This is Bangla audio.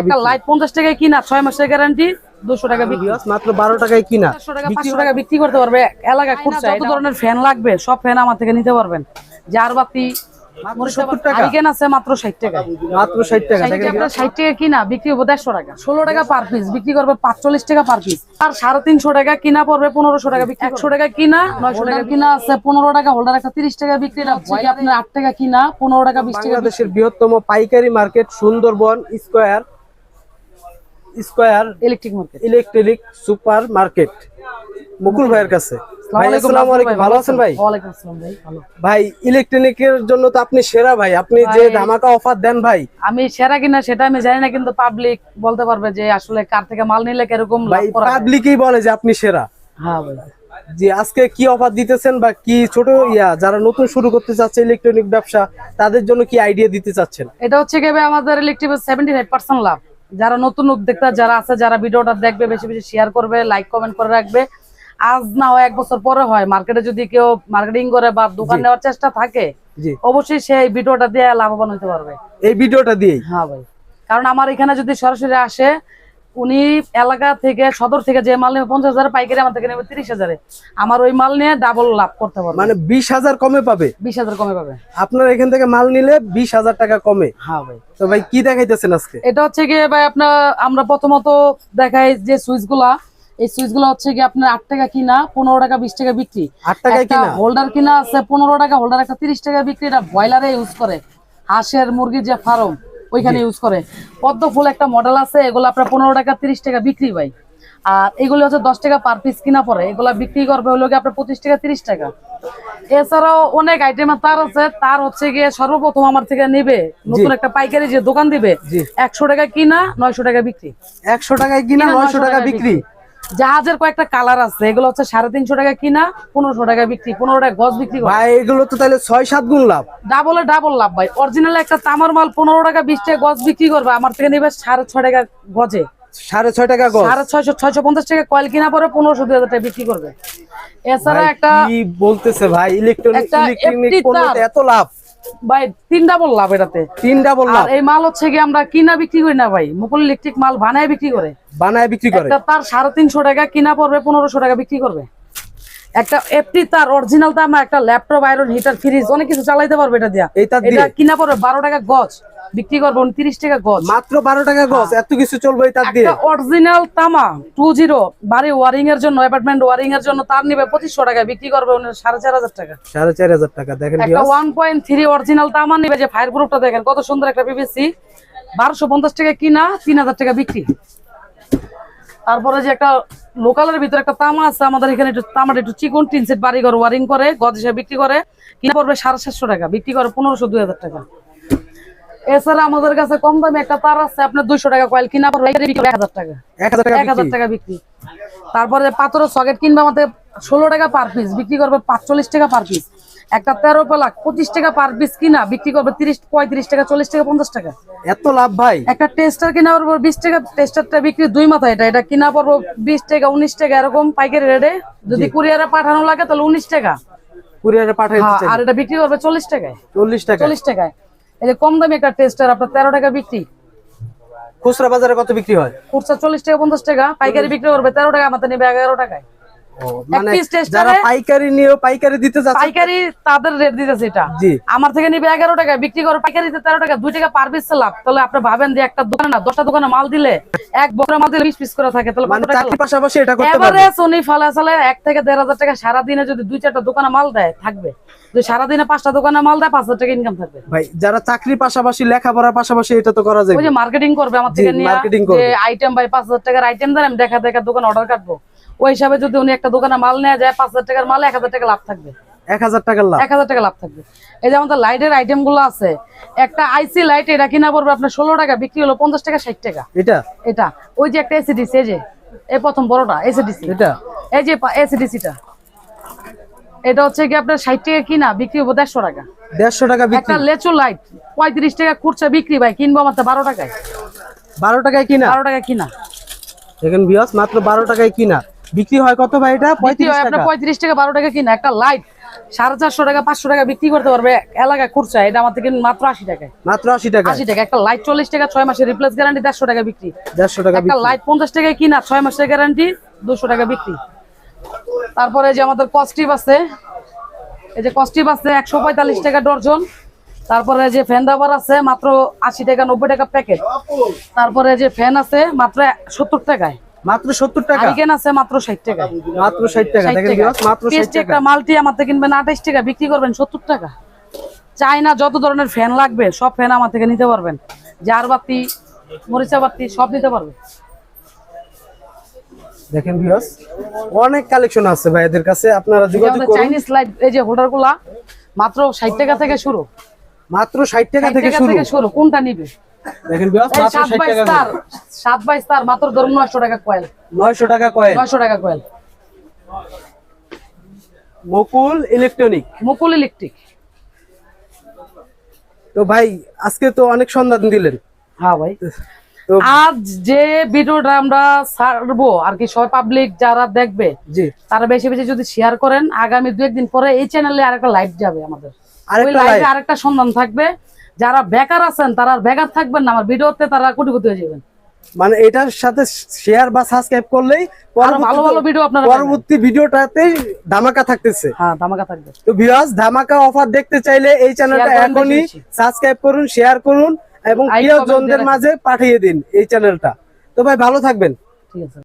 একটা লাইট পঞ্চাশ টাকায় কিনা ছয় মাসের গ্যারান্টি দুশো টাকা বিক্রি। মাত্র বারো টাকায় কিনা। টাকা পাঁচশো টাকা বিক্রি করতে পারবে। খুচরা যত ধরনের ফ্যান লাগবে সব ফ্যান আমার থেকে নিতে পারবেন। জার বাতি সত্তর টাকা? হারিকেন আছে মাত্র ষাট টাকা মাত্র ষাট টাকা। ষাট টাকা কিনা বিক্রি হবে দেড়শো টাকা। ষোলো টাকা পার পিস বিক্রি করবে পাঁচচল্লিশ টাকা পার পিস আর সাড়ে তিনশো টাকা কিনা পড়বে পনেরোশো টাকা বিক্রি একশো টাকা কিনা নয়শো টাকা কিনা আছে পনেরো টাকা হোল্ডার একটা তিরিশ টাকা বিক্রি আপনার আট টাকা কিনা পনেরো টাকা বিশ টাকা বাংলাদেশের বৃহত্তম পাইকারি market Sundarban square. Square electric market electric supermarket Mukul ভাইয়ের কাছে। ভাই আসসালামু আলাইকুম। ভালো আছেন ভাই? ভাই ইলেকট্রনিকের জন্য তো আপনি সেরা ভাই। আপনি যে ধামাকা অফার দেন ভাই। আমি সেরা কিনা সেটা আমি জানি না কিন্তু পাবলিক বলতে পারবে যে আসলে কার থেকে মাল নিলে কীরকম ভাই পাবলিকই বলে যে আপনি সেরা। হ্যাঁ ভাই। আজকে কি অফার দিতেছেন বা কি ছোট ইয়া যারা নতুন শুরু করতে চাচ্ছে ইলেকট্রনিক ব্যবসা তাদের জন্য কি আইডিয়া দিতে চাচ্ছেন? এটা হচ্ছে আমাদের ইলেকট্রিক সেভেন্টি ফাইভ পার্সেন্ট লাভ। যারা নতুন উদ্যোক্তা যারা আছে যারা ভিডিওটা দেখবে বেশি বেশি শেয়ার করবে লাইক কমেন্ট করে রাখবে। আজ না হয় এক বছর পরে হয়। মার্কেটে যদি কেউ মার্কেটিং করে বা দোকান নেওয়ার চেষ্টা থাকে অবশ্যই সেই ভিডিওটা দিয়ে লাভবান হতে পারবে। এই ভিডিওটা দিয়ে হ্যাঁ ভাই। কারণ আমার এখানে যদি সরাসরি আসে উনি এলাকা থেকে সদর থেকে যে মাল নেবে পঞ্চাশ হাজার পাইকারি আমার থেকে নেবে তিরিশ হাজারে। আমার ওই মাল নিয়ে ডাবল লাভ করতে পারবে। মানে বিশ হাজার কমে পাবে? বিশ হাজার কমে পাবে। আপনার এখান থেকে মাল নিলে বিশ হাজার টাকা কমে। হ্যাঁ ভাই। তো ভাই কি দেখাইতেছেন আজকে? এটা হচ্ছে কি ভাই আপনার আমরা প্রথমত দেখাই যে সুইচগুলা এই সুইচগুলো হচ্ছে কি আপনার আট টাকা কিনা পনেরো টাকা বিশ টাকা বিক্রি। আট টাকায় একটা কিনা? হোল্ডার কিনা আছে পনেরো টাকা হোল্ডার একটা তিরিশ টাকা বিক্রি। এটা ব্রয়লারে ইউজ করে। হাঁসের মুরগির যে ফার্ম ওইখানে ইউজ করে। পদ্ম ফুল একটা মডেল আছে এগুলো আপনার পনেরো টাকা তিরিশ টাকা বিক্রি ভাই। আর এগুলো হচ্ছে দশ টাকা পার পিস কিনা পরে এগুলো বিক্রি করবে হলো কি আপনার পঁচিশ টাকা তিরিশ টাকা। এছাড়াও অনেক আইটেম তার আছে তার হচ্ছে গিয়ে সর্বপ্রথম আমার থেকে নেবে। নতুন একটা পাইকারি যে দোকান দিবে একশো টাকা কিনা নয়শো টাকা বিক্রি। একশো টাকায় কিনা নয়শো টাকা বিক্রি। জাহাজের কয়েকটা কালার আছে। এগুলো হচ্ছে সাড়ে তিনশো টাকা কিনা পনেরোশো টাকা বিক্রি পনেরো টাকা গজ বিক্রি ভাই এগুলো তো তাহলে ছয় সাত গুণ লাভ। ডাবলে ডাবল লাভ ভাই। অরিজিনাল একটা তামার মাল পনেরো টাকা বিশ টাকা গজ বিক্রি করবে। আমার থেকে নেবে সাড়ে ছয় টাকা গজে। সাড়ে ছয় টাকা গজ। সাড়ে ছয়শো ছয়শো পঞ্চাশ টাকা কয়েল কিনা পরে পনেরোশো দুই হাজার টাকা বিক্রি করবে। এছাড়া একটা বলতেছে ভাই ইলেকট্রনিক। এত লাভ। ভাই তিন ডাবল লাভ এটাতে। তিন ডাবল লাভ। এই মাল হচ্ছে কি আমরা কিনা বিক্রি করি না ভাই। মুকুল ইলেকট্রিক মাল বানায় বিক্রি করে। বানায় বিক্রি করে। তার সাড়ে তিনশো টাকা কিনা পড়বে পনেরোশো টাকা বিক্রি করবে। একটা এফটি তার অরিজিনাল দাম একটা ল্যাপটপ আয়রন হিটার ফ্রিজ অনেক কিছু চালাইতে পারবে এটা দিয়া। তার এটা কিনা পড়বে বারো টাকা গজ। বিক্রি করবে উনত্রিশ টাকা গজ। মাত্র বারো টাকা গজ এত কিছু চলবে তার দিয়ে? অরিজিনাল তামা টু জিরো বাড়ি ওয়ারিং এর জন্য অ্যাপার্টমেন্ট ওয়ারিং এর জন্য তার নিবে পঁচিশশো টাকা বিক্রি করবে সাড়ে চার হাজার টাকা। সাড়ে চার হাজার টাকা দেখেন একটা ওয়ান পয়েন্ট থ্রি অরিজিনাল তামা নিবে যে ফায়ার প্রুফটা দেখেন কত সুন্দর একটা পিভিসি বারোশো পঞ্চাশ টাকা কিনা তিন হাজার টাকা বিক্রি। তারপরে যে একটা লোকালের ভিতরে একটা তামা আছে আমাদের এখানে একটু তামাটা একটু চিকন টিন সেট বাড়ি ঘর ওয়ারিং করে গজ হিসেবে বিক্রি করে কিনা পড়বে সাড়ে সাতশো টাকা বিক্রি করে পনেরোশো দুই হাজার টাকা। এছাড়া আমাদের কাছে কম দামে একটা তার আছে আপনার দুইশো টাকা কয়েল কিনা পড়বে এক হাজার টাকা। এক হাজার টাকা বিক্রি। তারপরে পাথরের সকেট কিনবে আমাদের ষোলো টাকা পার পিস বিক্রি করবে পাঁচচল্লিশ টাকা পার পিস একটা তেরো পেলাক পঁচিশ টাকা পার পিস কিনা বিক্রি করবে তিরিশ পঁয়ত্রিশ টাকা চল্লিশ টাকা পঞ্চাশ টাকা। এত লাভ ভাই? একটা টেস্টার কিনা পড়ব বিশ টাকা টেস্টারটা বিক্রি দুই মাথা এটা। এটা কিনা পড়ব বিশ টাকা উনিশ টাকা এরকম পাইকারি রেটে যদি কুরিয়ারে পাঠানো লাগে তাহলে উনিশ টাকা। কুরিয়ারে পাঠাই হ্যাঁ, আর এটা বিক্রি করবে চল্লিশ টাকায়। চল্লিশ টাকা চল্লিশ টাকায়। এই যে কম দামি একটা টেস্টার আপনার তেরো টাকা বিক্রি। খুচরা বাজারে কত বিক্রি হয়? খুচরা চল্লিশ টাকা পঞ্চাশ টাকা পাইকারি বিক্রি করবে তেরো টাকা আমাদের নেবে এগারো টাকায়। মানে যারা পাইকারি নিয়েও পাইকারি দিতে যাচ্ছে পাইকারি তাদের রেট দিতেছে এটা। জি। আমার থেকে নিবে এগারো টাকা বিক্রি করে পাইকারিতে তেরো টাকা দুই টাকা পার পিস লাভ। তাহলে আপনি ভাবেন যে একটা দোকানে না দশটা দোকানে মাল দিলে এক বছরের মাল দিলে বিশ পিস করে থাকে তাহলে মানে পাশাপাশি এটা করতে এবারে সোনি থেকে সারাদিনে যদি দুই চারটা দোকানে মাল দেয় থাকবে। যদি সারাদিনে পাঁচটা দোকানে মাল দেয় পাঁচ হাজার টাকা ইনকাম থাকবে। ভাই যারা চাকরির পাশাপাশি লেখাপড়ার পাশাপাশি এটা তো করা যায় ওই যে মার্কেটিং করবে আমার থেকে নিয়ে করবে। আইটেম ভাই পাঁচ হাজার টাকার আইটেম দেন আমি দেখা দেখা দোকানে অর্ডার কাটবো। ওই হিসাবে যদি উনি একটা দোকানে মাল নেওয়া যায় পাঁচ হাজার টাকার মাল এক হাজার টাকা লাভ থাকবে। এক হাজার টাকার লাভ? এক হাজার টাকা লাভ থাকবে। এই যে আমাদের লাইটের আইটেমগুলো আছে একটা আইসি লাইট এটা কিনা পড়বে আপনার ষোলো টাকা বিক্রি হলো পঞ্চাশ টাকা ষাট টাকা। এটা? এটা। ওই যে একটা এসিডিসি এই যে এই প্রথম বড়টা এসিডিসি এটা? এই যে এসিডিসিটা এটা হচ্ছে কি আপনার ষাট টাকা কিনা বিক্রি হব দেড়শো টাকা। দেড়শো টাকা একটা লেচু লাইট পঁয়ত্রিশ টাকা খুচরা বিক্রি ভাই কিনবো আমার বারো টাকায়। বারো টাকায় কিনা? বারো টাকা কিনা। দেখেন বিয়াস মাত্র বারো টাকায় কিনা। বিক্রি হয় কত ভাই এটা? পঁয়ত্রিশ টাকা। পঁয়ত্রিশ টাকা বারো টাকা কিনা একটা লাইট সাড়ে চারশো টাকা পাঁচশো টাকা বিক্রি করতে পারবে। এলাকায় খুরচা এটা আমার থেকে মাত্র আশি টাকায়। মাত্র আশি টাকা আশি টাকা একটা লাইট চল্লিশ টাকা ছয় মাসের রিপ্লেস গ্যারান্টি দেড়শো টাকা বিক্রি। দেড়শো টাকা একটা লাইট পঞ্চাশ টাকায় কিনা ছয় মাসের গ্যারান্টি দুশো টাকা বিক্রি। তারপরে যে আমাদের কস্টিপ আছে এই যে কস্টিপ আছে একশো পঁয়তাল্লিশ টাকা ডর্জন। তারপরে যে ফ্যান রাবার আছে মাত্র আশি টাকা নব্বই টাকা প্যাকেট তারপরে যে ফ্যান আছে মাত্র সত্তর টাকায়। মাত্র সত্তর টাকা। হারিকেন আছে মাত্র ষাট টাকায় মাত্র ষাট টাকা দেখেন টাকা। মাত্র ষাট পেস্টে টাকা। একটা মাল্টি আমার কিনবেন আঠাইশ টাকা বিক্রি করবেন সত্তর টাকা। চাইনা যত ধরনের ফ্যান লাগবে সব ফ্যান আমার থেকে নিতে পারবেন। জার বাতি মরিচা বাতি সব নিতে পারবেন। দেখেন ভিউয়ার্স অনেক কালেকশন আছে ভাই এদের কাছে। আপনারা যোগাযোগ করুন। চাইনিজ লাইট এই যে হোল্ডারগুলা মাত্র ষাট টাকা থেকে শুরু। মাত্র ষাট 60 থেকে টাকা থেকে শুরু কোনটা নিবে? দেখেন মাত্র বাই টাকা স্টার সাত বাই স্টার মাত্র ধরুন নয়শো টাকা কয়েল নয়শো টাকা কয়েন নয়শো টাকা coil Mukul electronic Mukul electric তো ভাই আজকে তো অনেক সন্ধান দিলেন। হ্যাঁ ভাই। আজ যে ভিডিওটা আমরা ছাড়বো আর কি সবাই পাবলিক যারা দেখবে তারা বেশি বেশি যদি শেয়ার করেন আগামী দু একদিন পরে এই চ্যানেলে আরেকটা লাইভ যাবে আমাদের। আরেকটা সন্ধান থাকবে। যারা বেকার আছেন তারা বেকার থাকবেন না আমার ভিডিওতে তারা কোটিপতি হয়ে যাবেন। মানে এটার সাথে শেয়ার বা সাবস্ক্রাইব করলেই ভালো ভালো ভিডিও আপনারা পরবর্তী ভিডিওটাতে ধামাকা থাকতেছে। হ্যাঁ ধামাকা থাকবে। তো ভিউয়ার্স ধামাকা অফার দেখতে চাইলে এই চ্যানেলটা এখনই। সাবস্ক্রাইব করুন শেয়ার করুন এবং প্রিয়জনদের মাঝে পাঠিয়ে দিন এই চ্যানেলটা তো ভাই ভালো থাকবেন। ঠিক আছে।